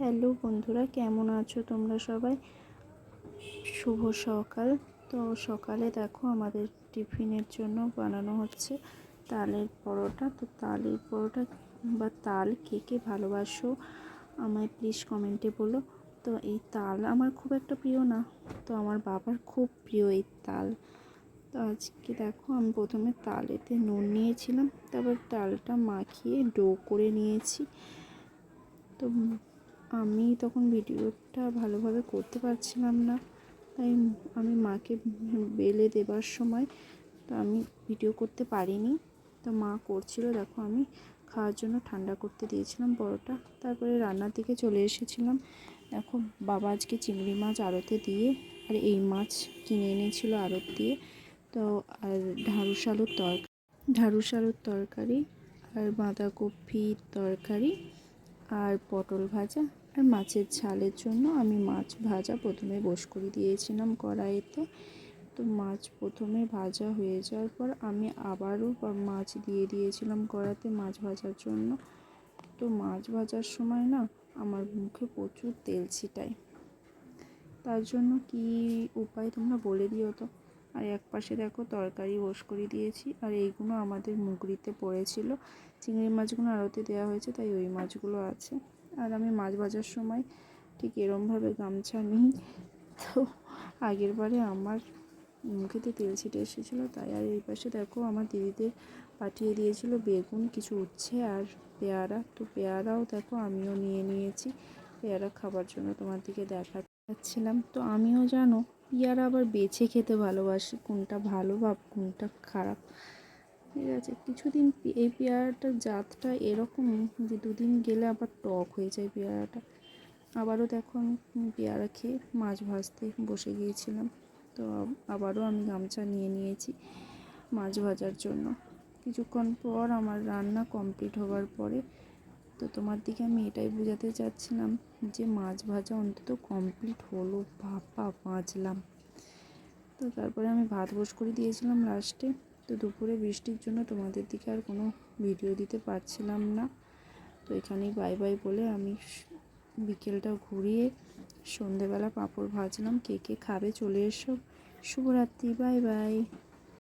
Hello বন্ধুরা, কেমন আছো তোমরা সবাই? শুভ সকাল। তো সকালে দেখো আমাদের টিফিনের জন্য বানানো হচ্ছে তালের পরোটা। তো তালের পরোটা বা তাল কে কে ভালোবাসো আমায় প্লিজ কমেন্টে বলো। তো এই তাল আমার খুব একটা প্রিয় না, তো আমার বাবার খুব প্রিয় এই তাল। তো আজকে দেখো আমি প্রথমে তালেতে নুন নিয়েছিলাম, তারপর তালটা মাখিয়ে ডো করে নিয়েছি। তো আমি তখন ভিডিওটা ভালোভাবে করতে পারছিলাম না। তাই আমি মাকে বেলে দেবার সময় তো আমি ভিডিও করতে পারিনি। তো মা করছিল, দেখো আমি খাওয়ার জন্য ঠান্ডা করতে দিয়েছিলাম বড়টা তারপরে রান্নার দিকে চলে এসেছিলাম। দেখো বাবা আজকে চিংড়ি মাছ আড়তে দিয়ে আর এই মাছ কিনে এনেছিল আড়ত দিয়ে। তো আর ঢাড়ুস আলুর তরকারি ঢাড়ুস আলুর তরকারি আর বাঁধাকপির তরকারি আর পটল ভাজা আর মাছের ঝালের জন্য আমি মাছ ভাজা প্রথমে বস করে দিয়েছিলাম কড়াইতে। তো মাছ প্রথমে ভাজা হয়ে যাওয়ার পর আমি আবারও মাছ দিয়ে দিয়েছিলাম কড়াতে মাছ ভাজার জন্য। তো মাছ ভাজার সময় না আমার মুখে প্রচুর তেল ছিটায়। তার জন্য কি উপায় তোমরা বলে দিও তো? আর এক পাশে দেখো তরকারি বস করে দিয়েছি, আর এইগুলো আমাদের মুগরিতে পড়েছিল। চিংড়ি মাছগুলো আড়তে দেওয়া হয়েছে, তাই ওই মাছগুলো আছে। আর আমি মাছ ভাজার সময় ঠিক এরমভাবে গামছা নিই, তো আগের বারে আমার মুখেতে তেল ছিটে এসেছিল, তাই আর এই পাশে দেখো আমার দিদিদের পাঠিয়ে দিয়েছিল বেগুন, কিছু উচ্ছে আর পেয়ারা। তো পেয়ারাও দেখো আমিও নিয়ে নিয়েছি, পেয়ারা খাবার জন্য তোমার দিকে দেখাচ্ছিলাম। তো আমিও জানো পেয়ারা আবার বেছে খেতে ভালোবাসি, কোনটা ভালো বা কোনটা খারাপ। ঠিক আছে, কিছুদিন এই পেয়ারাটার জাতটা এরকম যে দুদিন গেলে আবার টক হয়ে যায় পেয়ারাটা। আবারও দেখো আমি পেয়ারা খেয়ে মাছ ভাজতে বসে গিয়েছিলাম। তো আবারও আমি গামছা নিয়ে নিয়েছি মাছ ভাজার জন্য। কিছুক্ষণ পর আমার রান্না কমপ্লিট হওয়ার পরে তো তোমার দিকে আমি এটাই বোঝাতে চাচ্ছিলাম যে মাছ ভাজা অন্তত কমপ্লিট হলো। ভাপা বাঁচলাম। তো তারপরে আমি ভাত বস করে দিয়েছিলাম লাস্টে তো দুপুরে বৃষ্টির জন্য তোমাদের দিকে আর কোনো ভিডিও দিতে পারছিলাম না। তো এখানেই বাই বাই বলে আমি বিকেলটা ঘুরিয়ে সন্ধেবেলা পাঁপড় ভাজলাম। কে কে খাবে চলে এসো। শুভরাত্রি বাই বাই